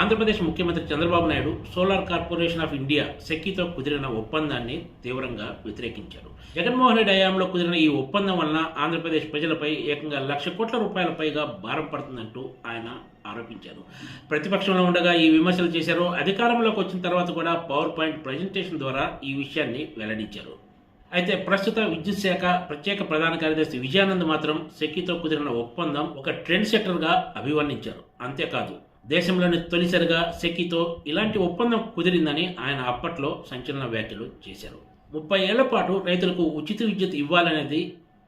ఆంధ్రప్రదేశ్ ముఖ్యమంత్రి Chandrababu Naidu solar corporation of India సెక్కితో కుదిరిన ఒప్పందాన్ని తీవ్రంగా వ్యతిరేకించారు. జగన్మోహన్ రెడ్డి హయాంలో కుదిరిన ఈ ఒప్పందం వలన ఆంధ్రప్రదేశ్ ప్రజలపై ఏకంగా లక్ష కోట్ల రూపాయల పైగా భారం పడుతుందంటూ ఆయన ఆరోపించారు. ప్రతిపక్షంలో ఉండగా ఈ విమర్శలు చేశారు. అధికారంలోకి వచ్చిన తర్వాత కూడా పవర్ పాయింట్ ప్రజెంటేషన్ ద్వారా ఈ విషయాన్ని వెల్లడించారు. అయితే ప్రస్తుత విద్యుత్ శాఖ ప్రత్యేక ప్రధాన కార్యదర్శి విజయానంద్ మాత్రం సెక్కితో కుదిరిన ఒప్పందం ఒక ట్రెండ్ సెక్టర్గా అభివర్ణించారు. అంతేకాదు దేశంలోని తొలిసారిగా సెక్కితో ఇలాంటి ఒప్పందం కుదిరిందని ఆయన అప్పట్లో సంచలన వ్యాఖ్యలు చేశారు. ముప్పై ఏళ్ళ పాటు రైతులకు ఉచిత విద్యుత్ ఇవ్వాలనేది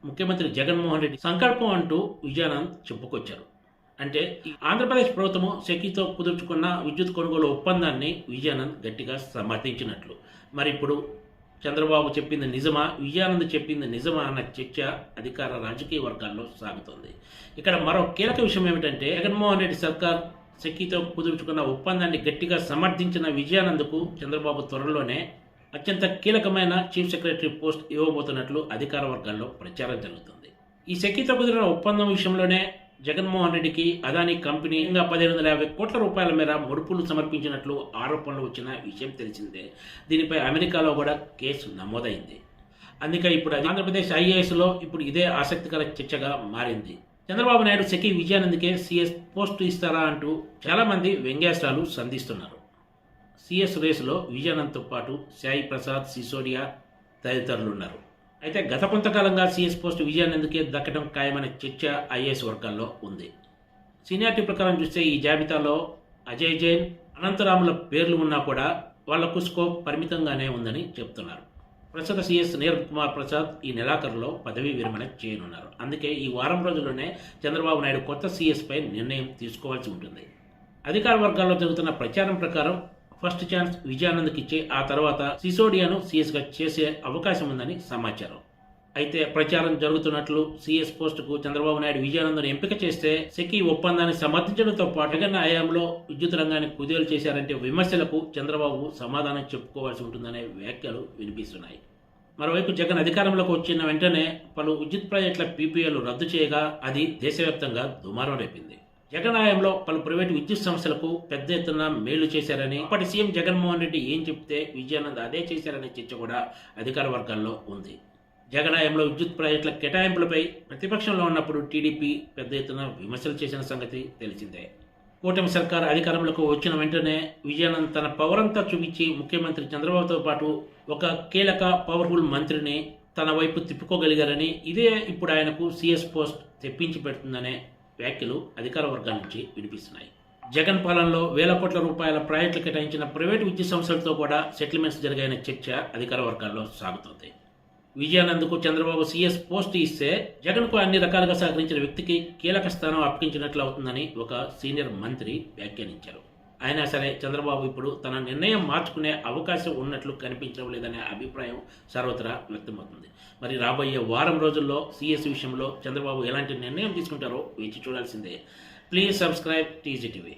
ముఖ్యమంత్రి జగన్మోహన్ రెడ్డి సంకల్పం అంటూ విజయానంద్ చెప్పుకొచ్చారు. అంటే ఈ ఆంధ్రప్రదేశ్ ప్రభుత్వము సెక్కితో కుదుర్చుకున్న విద్యుత్ కొనుగోలు ఒప్పందాన్ని విజయానంద్ గట్టిగా సమర్థించినట్లు. మరి ఇప్పుడు చంద్రబాబు చెప్పింది నిజమా విజయానంద్ చెప్పింది నిజమా అన్న చర్చ అధికార రాజకీయ వర్గాల్లో సాగుతోంది. ఇక్కడ మరో కీలక విషయం ఏమిటంటే జగన్మోహన్ రెడ్డి సర్కార్ సెక్కితో కుదుర్చుకున్న ఒప్పందాన్ని గట్టిగా సమర్థించిన విజయానందకు చంద్రబాబు త్వరలోనే అత్యంత కీలకమైన చీఫ్ సెక్రటరీ పోస్ట్ ఇవ్వబోతున్నట్లు అధికార వర్గాల్లో ప్రచారం జరుగుతుంది. ఈ సెక్కితో కుదిరిన ఒప్పందం విషయంలోనే జగన్మోహన్ రెడ్డికి అదానీ కంపెనీ ఇంకా పదిహేను వందల యాభై కోట్ల రూపాయల మేర ముడుపులు సమర్పించినట్లు ఆరోపణలు వచ్చిన విషయం తెలిసిందే. దీనిపై అమెరికాలో కూడా కేసు నమోదైంది. అందుకే ఇప్పుడు ఆంధ్రప్రదేశ్ ఐఏఎస్లో ఇప్పుడు ఇదే ఆసక్తికర చర్చగా మారింది. చంద్రబాబు నాయుడు సెకి విజయానంద్కే సీఎస్ పోస్టు ఇస్తారా అంటూ చాలామంది వ్యంగ్యాస్త్రాలు సంధిస్తున్నారు. సీఎస్ రేసులో విజయానంద్తో పాటు సాయి ప్రసాద్ సిసోడియా తదితరులు ఉన్నారు అయితే గత కొంతకాలంగా సీఎస్ పోస్ట్ విజయానంద్కే దక్కడం ఖాయమనే చర్చ ఐఏఎస్ వర్గాల్లో ఉంది. సీనియారిటీ ప్రకారం చూస్తే ఈ జాబితాలో అజయ్ జైన్ అనంతరాముల పేర్లు ఉన్నా కూడా వాళ్ళకు స్కోప్ పరిమితంగానే ఉందని చెప్తున్నారు. ప్రస్తుత సీఎస్ నీరవ్ కుమార్ ప్రసాద్ ఈ నెలాఖరులో పదవీ విరమణ చేయనున్నారు. అందుకే ఈ వారం రోజుల్లోనే చంద్రబాబు నాయుడు కొత్త సీఎస్ పై నిర్ణయం తీసుకోవాల్సి ఉంటుంది. అధికార వర్గాల్లో జరుగుతున్న ప్రచారం ప్రకారం ఫస్ట్ ఛాన్స్ విజయానంద్కి ఇచ్చే ఆ తర్వాత సిసోడియాను సీఎస్గా చేసే అవకాశం ఉందని సమాచారం. అయితే ప్రచారం జరుగుతున్నట్లు సీఎస్ పోస్టుకు చంద్రబాబు నాయుడు విజయానందను ఎంపిక చేస్తే సెకీ ఒప్పందాన్ని సమర్థించడంతో పాటు జగన్ హయాంలో విద్యుత్ రంగాన్ని కుదేలు చేశారంటే విమర్శలకు చంద్రబాబు సమాధానం చెప్పుకోవాల్సి ఉంటుందనే వ్యాఖ్యలు వినిపిస్తున్నాయి. మరోవైపు జగన్ అధికారంలోకి వచ్చిన వెంటనే పలు విద్యుత్ ప్రాజెక్టుల పీపీఎలు రద్దు చేయగా అది దేశవ్యాప్తంగా దుమారం రేపింది. జగన్ హయాంలో పలు ప్రైవేటు విద్యుత్ సంస్థలకు పెద్ద ఎత్తున మేలు చేశారని అప్పటి సీఎం జగన్మోహన్ రెడ్డి ఏం చెప్తే విజయానంద్ అదే చేశారనే చర్చ కూడా అధికార వర్గాల్లో ఉంది. జగన్ విద్యుత్ ప్రాజెక్టుల కేటాయింపులపై ప్రతిపక్షంలో ఉన్నప్పుడు టీడీపీ పెద్ద ఎత్తున విమర్శలు చేసిన సంగతి తెలిసిందే. కూటమి సర్కార్ అధికారంలోకి వచ్చిన వెంటనే విజయనంద్ తన పవర్ అంతా చూపించి ముఖ్యమంత్రి చంద్రబాబుతో పాటు ఒక కీలక పవర్ఫుల్ మంత్రిని తన వైపు తిప్పుకోగలిగారని ఇదే ఇప్పుడు ఆయనకు సీఎస్ పోస్ట్ తెప్పించి పెడుతుందనే వ్యాఖ్యలు అధికార వర్గాల నుంచి వినిపిస్తున్నాయి. జగన్ పాలనలో వేల కోట్ల రూపాయల ప్రాజెక్టులు కేటాయించిన ప్రైవేటు విద్యుత్ సంస్థలతో కూడా సెటిల్మెంట్స్ జరిగాయనే చర్చ అధికార వర్గాల్లో సాగుతోంది. విజయానంద్కు చంద్రబాబు సీఎస్ పోస్ట్ ఇస్తే జగన్కు అన్ని రకాలుగా సహకరించిన వ్యక్తికి కీలక స్థానం అప్పగించినట్లు అవుతుందని ఒక సీనియర్ మంత్రి వ్యాఖ్యానించారు. అయినా సరే చంద్రబాబు ఇప్పుడు తన నిర్ణయం మార్చుకునే అవకాశం ఉన్నట్లు కనిపించడం లేదనే అభిప్రాయం సర్వత్రా వ్యక్తమవుతుంది. మరి రాబోయే వారం రోజుల్లో సీఎస్ విషయంలో చంద్రబాబు ఎలాంటి నిర్ణయం తీసుకుంటారో వేచి చూడాల్సిందే. Please subscribe TG TV.